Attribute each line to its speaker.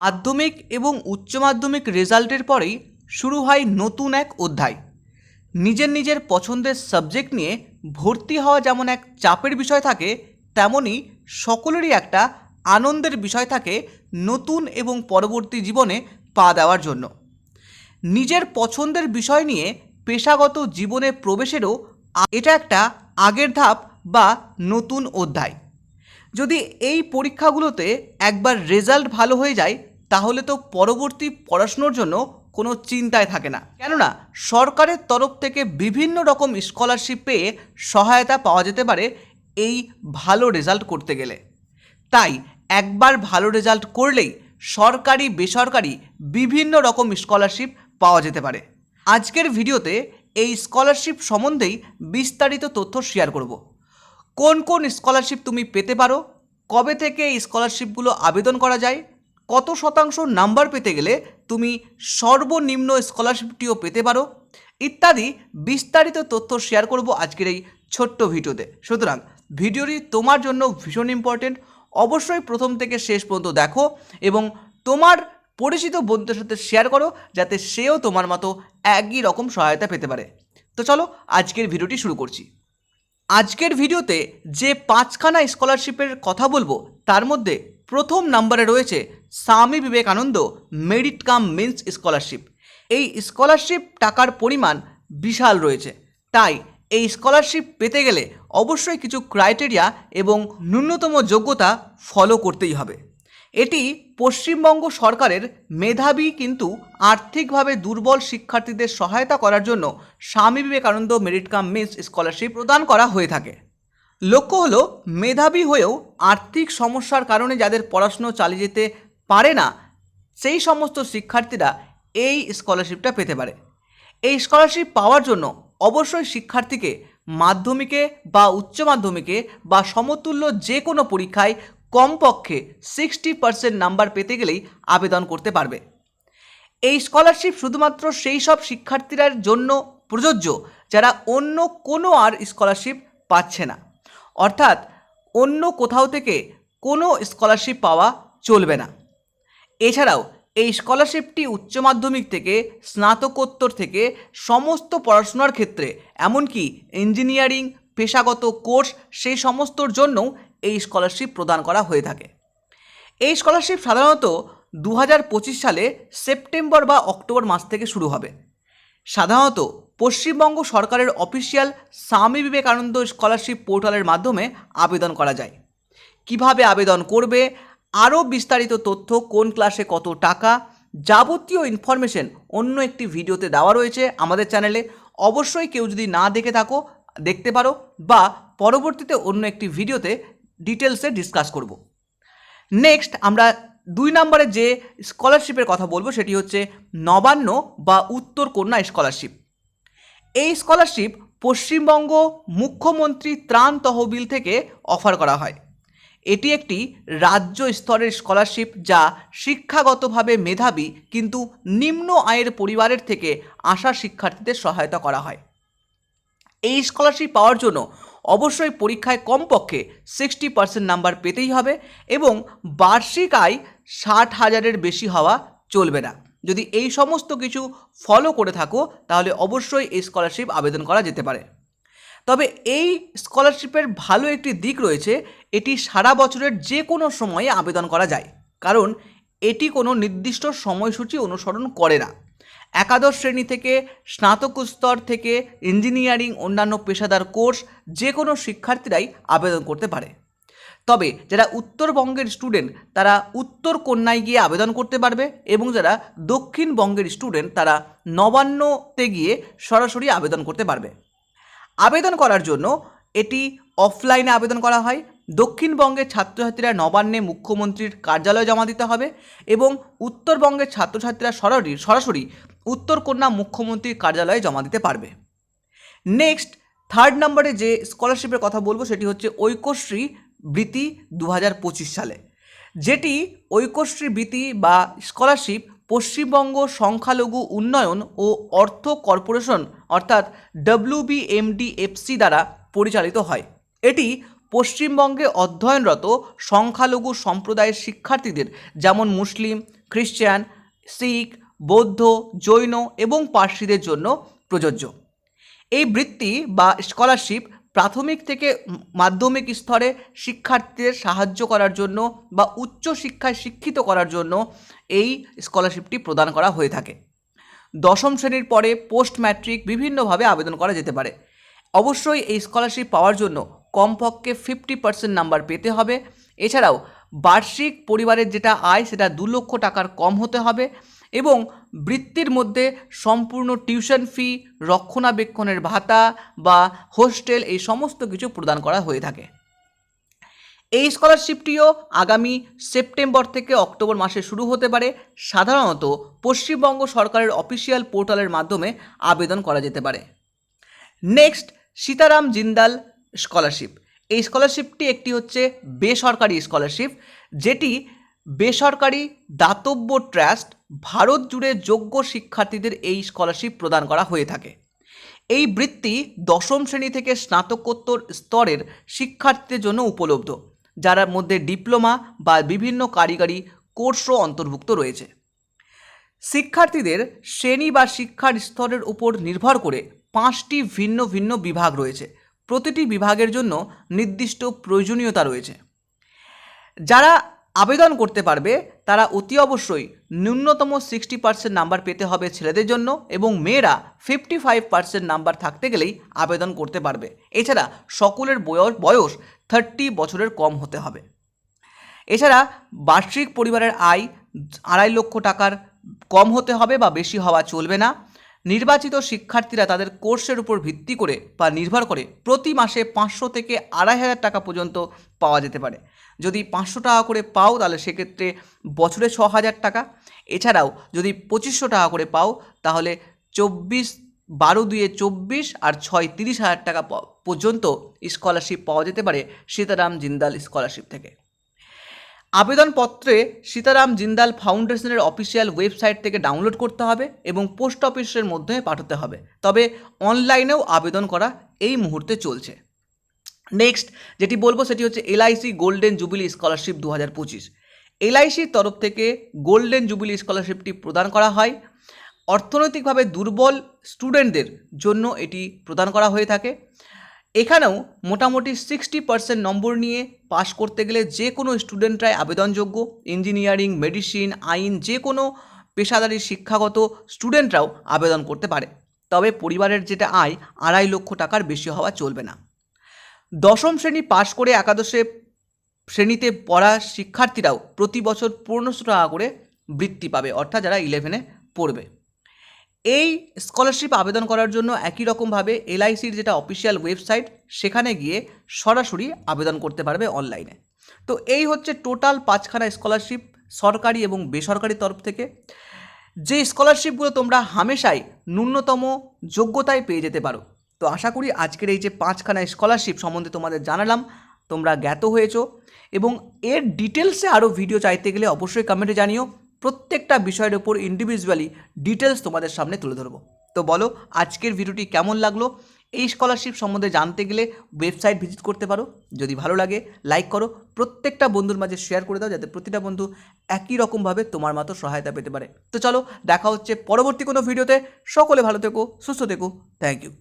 Speaker 1: মাধ্যমিক এবং উচ্চ মাধ্যমিক রেজাল্টের পরেই শুরু হয় নতুন এক অধ্যায়। নিজের নিজের পছন্দের সাবজেক্ট নিয়ে ভর্তি হওয়া যেমন এক চাপের বিষয় থাকে, তেমনই সকলেরই একটা আনন্দের বিষয় থাকে নতুন এবং পরবর্তী জীবনে পা দেওয়ার জন্য। নিজের পছন্দের বিষয় নিয়ে পেশাগত জীবনে প্রবেশেরও এটা একটা আগের ধাপ বা নতুন অধ্যায়। যদি এই পরীক্ষাগুলোতে একবার রেজাল্ট ভালো হয়ে যায় তাহলে তো পরবর্তী পড়াশুনোর জন্য কোনো চিন্তায় থাকে না। কেননা সরকারের তরফ থেকে বিভিন্ন রকম স্কলারশিপ পেয়ে সহায়তা পাওয়া যেতে পারে এই ভালো রেজাল্ট করতে গেলে। তাই একবার ভালো রেজাল্ট করলেই সরকারি, বেসরকারি বিভিন্ন রকম স্কলারশিপ পাওয়া যেতে পারে। আজকের ভিডিওতে এই স্কলারশিপ সম্বন্ধেই বিস্তারিত তথ্য শেয়ার করব। কোন কোন স্কলারশিপ তুমি পেতে পারো? কবে থেকে এই স্কলারশিপগুলো আবেদন করা যায়? কত শতাংশ নাম্বার পেতে গেলে তুমি সর্বনিম্ন স্কলারশিপটিও পেতে পারো। ইত্যাদি বিস্তারিত তথ্য শেয়ার করব আজকের এই ছোট্ট ভিডিওতে। সুতরাং ভিডিওটি তোমার জন্য ভীষণ ইম্পর্টেন্ট অবশ্যই প্রথম থেকে শেষ পর্যন্ত দেখো এবং তোমার পরিচিত বন্ধুদের সাথে শেয়ার করো যাতে সেও তোমার মতো একই রকম সহায়তা পেতে পারে। তো চলো আজকের ভিডিওটি শুরু করছি। আজকের ভিডিওতে যে পাঁচখানা স্কলারশিপের কথা বলব, তার মধ্যে প্রথম নাম্বারে রয়েছে Swami Vivekananda merit cum means scholarship. এই স্কলারশিপ টাকার পরিমাণ বিশাল রয়েছে। তাই এই স্কলারশিপ পেতে গেলে অবশ্যই কিছু ক্রাইটেরিয়া এবং ন্যূনতম যোগ্যতা ফলো করতেই হবে। এটি পশ্চিমবঙ্গ সরকারের মেধাবী কিন্তু আর্থিকভাবে দুর্বল শিক্ষার্থীদের সহায়তা করার জন্য Swami Vivekananda merit cum means scholarship প্রদান করা হয়ে থাকে। লক্ষ্য হলো, মেধাবী হয়েও আর্থিক সমস্যার কারণে যাদের পড়াশুনো চালিয়ে যেতে পারে না, সেই সমস্ত শিক্ষার্থীরা এই স্কলারশিপটা পেতে পারে। এই স্কলারশিপ পাওয়ার জন্য অবশ্যই শিক্ষার্থীকে মাধ্যমিকে বা উচ্চ মাধ্যমিকে বা সমতুল্য যে কোনো পরীক্ষায় কমপক্ষে সিক্সটি পার্সেন্ট নাম্বার পেতে গেলেই আবেদন করতে পারবে। এই স্কলারশিপ শুধুমাত্র সেই সব শিক্ষার্থীরার জন্য প্রযোজ্য যারা অন্য কোনো আর স্কলারশিপ পাচ্ছে না। অর্থাৎ অন্য কোথাও থেকে কোনো স্কলারশিপ পাওয়া চলবে না। এছাড়াও এই স্কলারশিপটি উচ্চ মাধ্যমিক থেকে, স্নাতকোত্তর থেকে সমস্ত পড়াশোনার ক্ষেত্রে, এমনকি ইঞ্জিনিয়ারিং পেশাগত কোর্স সেই সমস্তর জন্যও এই স্কলারশিপ প্রদান করা হয়ে থাকে। এই স্কলারশিপ সাধারণত দু হাজার পঁচিশ সালে সেপ্টেম্বর বা অক্টোবর মাস থেকে শুরু হবে। সাধারণত পশ্চিমবঙ্গ সরকারের অফিসিয়াল স্বামী বিবেকানন্দ স্কলারশিপ পোর্টালের মাধ্যমে আবেদন করা যায়। কীভাবে আবেদন করবে? আরও বিস্তারিত তথ্য কোন ক্লাসে কত টাকা? যাবতীয় ইনফরমেশন অন্য একটি ভিডিওতে দেওয়া রয়েছে আমাদের চ্যানেলে। অবশ্যই কেউ যদি না দেখে থাকো, দেখতে পারো বা পরবর্তীতে অন্য একটি ভিডিওতে ডিটেলসে ডিসকাস করব। নেক্সট আমরা দুই নম্বরে যে স্কলারশিপের কথা বলব সেটি হচ্ছে নবান্ন বা উত্তর কন্যা স্কলারশিপ। এই স্কলারশিপ পশ্চিমবঙ্গ মুখ্যমন্ত্রী ত্রাণ তহবিল থেকে অফার করা হয়। এটি একটি রাজ্য স্তরের স্কলারশিপ যা শিক্ষাগতভাবে মেধাবী কিন্তু নিম্ন আয়ের পরিবারের থেকে আসা শিক্ষার্থীদের সহায়তা করা হয়। এই স্কলারশিপ পাওয়ার জন্য অবশ্যই পরীক্ষায় কমপক্ষে সিক্সটি পার্সেন্ট নাম্বার পেতেই হবে এবং বার্ষিক আয় ষাট হাজারের বেশি হওয়া চলবে না। যদি এই সমস্ত কিছু ফলো করে থাকো, তাহলে অবশ্যই এই স্কলারশিপ আবেদন করা যেতে পারে। তবে এই স্কলারশিপের ভালো একটি দিক রয়েছে, এটি সারা বছরের যে কোনো সময়ে আবেদন করা যায়। কারণ এটি কোনো নির্দিষ্ট সময়সূচি অনুসরণ করে না। একাদশ শ্রেণি থেকে, স্নাতক স্তর থেকে ইঞ্জিনিয়ারিং অন্যান্য পেশাদার কোর্স যে কোনো শিক্ষার্থীরাই আবেদন করতে পারে। তবে যারা উত্তরবঙ্গের স্টুডেন্ট তারা উত্তর কন্যায় গিয়ে আবেদন করতে পারবে এবং যারা দক্ষিণবঙ্গের স্টুডেন্ট তারা নবান্নতে গিয়ে সরাসরি আবেদন করতে পারবে। আবেদন করার জন্য এটি অফলাইনে আবেদন করা হয়। দক্ষিণবঙ্গের ছাত্রছাত্রীরা নবান্নে মুখ্যমন্ত্রীর কার্যালয়ে জমা দিতে হবে এবং উত্তরবঙ্গের ছাত্রছাত্রীরা সরাসরি সরাসরি উত্তরকন্যা মুখ্যমন্ত্রীর কার্যালয়ে জমা দিতে পারবে। নেক্সট থার্ড নম্বরে যে স্কলারশিপের কথা বলব, সেটি হচ্ছে ঐক্যশ্রী বৃত্তি দু হাজার পঁচিশ সালে। যেটি ঐক্যশ্রী বৃত্তি বা স্কলারশিপ, পশ্চিমবঙ্গ সংখ্যালঘু উন্নয়ন ও অর্থ কর্পোরেশন, অর্থাৎ ডব্লিউবিএমডিএফসি দ্বারা পরিচালিত হয়। এটি পশ্চিমবঙ্গে অধ্যয়নরত সংখ্যালঘু সম্প্রদায়ের শিক্ষার্থীদের, যেমন মুসলিম, খ্রিস্টান, শিখ, বৌদ্ধ, জৈন এবং পার্সিদের জন্য প্রযোজ্য। এই বৃত্তি বা স্কলারশিপ প্রাথমিক থেকে মাধ্যমিক স্তরে শিক্ষার্থীদের সাহায্য করার জন্য বা উচ্চ শিক্ষায় শিক্ষিত করার জন্য এই স্কলারশিপটি প্রদান করা হয়ে থাকে। দশম শ্রেণির পরে পোস্ট ম্যাট্রিক বিভিন্নভাবে আবেদন করা যেতে পারে। অবশ্যই এই স্কলারশিপ পাওয়ার জন্য কমপক্ষে ফিফটি পার্সেন্ট নাম্বার পেতে হবে। এছাড়াও বার্ষিক পরিবারের যেটা আয়, সেটা দু লক্ষ টাকার কম হতে হবে। এবং বৃত্তির মধ্যে সম্পূর্ণ টিউশন ফি, রক্ষণাবেক্ষণের ভাতা বা হোস্টেল এই সমস্ত কিছু প্রদান করা হয়ে থাকে। এই স্কলারশিপটিও আগামী সেপ্টেম্বর থেকে অক্টোবর মাসে শুরু হতে পারে। সাধারণত পশ্চিমবঙ্গ সরকারের অফিসিয়াল পোর্টালের মাধ্যমে আবেদন করা যেতে পারে। Next, Sitaram Jindal scholarship. এই স্কলারশিপটি একটি হচ্ছে বেসরকারি স্কলারশিপ, যেটি বেসরকারি দাতব্য ট্রাস্ট ভারত জুড়ে যোগ্য শিক্ষার্থীদের এই স্কলারশিপ প্রদান করা হয়ে থাকে। এই বৃত্তি দশম শ্রেণি থেকে স্নাতকোত্তর স্তরের শিক্ষার্থীদের জন্য উপলব্ধ, যার মধ্যে ডিপ্লোমা বা বিভিন্ন কারিগরি কোর্সও অন্তর্ভুক্ত রয়েছে। শিক্ষার্থীদের শ্রেণি বা শিক্ষার স্তরের উপর নির্ভর করে পাঁচটি ভিন্ন ভিন্ন বিভাগ রয়েছে। প্রতিটি বিভাগের জন্য নির্দিষ্ট প্রয়োজনীয়তা রয়েছে। যারা আবেদন করতে পারবে, তারা অতি অবশ্যই ন্যূনতম সিক্সটি পার্সেন্ট নাম্বার পেতে হবে ছেলেদের জন্য এবং মেয়েরা ফিফটি ফাইভ পার্সেন্ট নাম্বার থাকতে গেলেই আবেদন করতে পারবে। এছাড়া সকলের বয়স বয়স থার্টি বছরের কম হতে হবে। এছাড়া বার্ষিক পরিবারের আয় আড়াই লক্ষ টাকার কম হতে হবে বা বেশি হওয়া চলবে না। নির্বাচিত শিক্ষার্থীরা তাদের কোর্সের উপর ভিত্তি করে বা নির্ভর করে প্রতি মাসে পাঁচশো থেকে আড়াই হাজার টাকা পর্যন্ত পাওয়া যেতে পারে। যদি পাঁচশো টাকা করে পাও, তাহলে সেক্ষেত্রে বছরে ছ হাজার টাকা। এছাড়াও যদি পঁচিশশো টাকা করে পাও, তাহলে চব্বিশ বারো দুয়ে চব্বিশ আর ছয় তিরিশ হাজার টাকা পর্যন্ত স্কলারশিপ পাওয়া যেতে পারে সীতারাম জিন্দাল স্কলারশিপ থেকে। আবেদনপত্রে সীতারাম জিন্দাল ফাউন্ডেশনের অফিসিয়াল ওয়েবসাইট থেকে ডাউনলোড করতে হবে এবং পোস্ট অফিসের মধ্যে পাঠাতে হবে। তবে অনলাইনেও আবেদন করা এই মুহূর্তে চলছে। নেক্সট, যেটি বলব সেটি হচ্ছে এলআইসি গোল্ডেন জুবিলি স্কলারশিপ দু হাজার পঁচিশ। এলআইসির তরফ থেকে গোল্ডেন জুবিলি স্কলারশিপটি প্রদান করা হয়। অর্থনৈতিকভাবে দুর্বল স্টুডেন্টদের জন্য এটি প্রদান করা হয়ে থাকে। এখানেও মোটামুটি সিক্সটি পার্সেন্ট নম্বর নিয়ে পাশ করতে গেলে যে কোনো স্টুডেন্টরাই আবেদনযোগ্য ইঞ্জিনিয়ারিং মেডিসিন আইন, যে কোনো পেশাদারি শিক্ষাগত স্টুডেন্টরাও আবেদন করতে পারে। তবে পরিবারের যেটা আয়, আড়াই লক্ষ টাকার বেশি হওয়া চলবে না। দশম শ্রেণি পাশ করে একাদশে শ্রেণীতে পড়া শিক্ষার্থীরাও প্রতি বছর পনেরোশো টাকা করে বৃত্তি পাবে, অর্থাৎ যারা ইলেভেনে পড়বে। এই স্কলারশিপ আবেদন করার জন্য একই রকমভাবে এলআইসির যেটা অফিসিয়াল ওয়েবসাইট সেখানে গিয়ে সরাসরি আবেদন করতে পারবে অনলাইনে তো এই হচ্ছে টোটাল পাঁচখানা স্কলারশিপ সরকারি এবং বেসরকারি তরফ থেকে। যে স্কলারশিপগুলো তোমরা হামেশাই ন্যূনতম যোগ্যতায় পেয়ে যেতে পারো। তো আশা করি আজকের এই যে পাঁচখানা স্কলারশিপ সম্বন্ধে তোমাদের জানালাম, তোমরা জ্ঞাত হয়েছো। এবং এর ডিটেলসে আরও ভিডিও চাইতে গেলে অবশ্যই কমেন্টে জানিও। প্রত্যেকটা বিষয়ের ওপর ইন্ডিভিজুয়ালি ডিটেলস তোমাদের সামনে তুলে ধরবো। তো বলো, আজকের ভিডিওটি কেমন লাগল? এই স্কলারশিপ সম্বন্ধে জানতে গেলে ওয়েবসাইট ভিজিট করতে পারো। যদি ভালো লাগে লাইক করো। প্রত্যেকটা বন্ধুর মাঝে শেয়ার করে দাও, যাতে প্রতিটা বন্ধু একই রকমভাবে তোমার মতো সহায়তা পেতে পারে। তো চলো, দেখা হচ্ছে পরবর্তী কোনো ভিডিওতে সকলে ভালো থেকো, সুস্থ থেকো। Thank you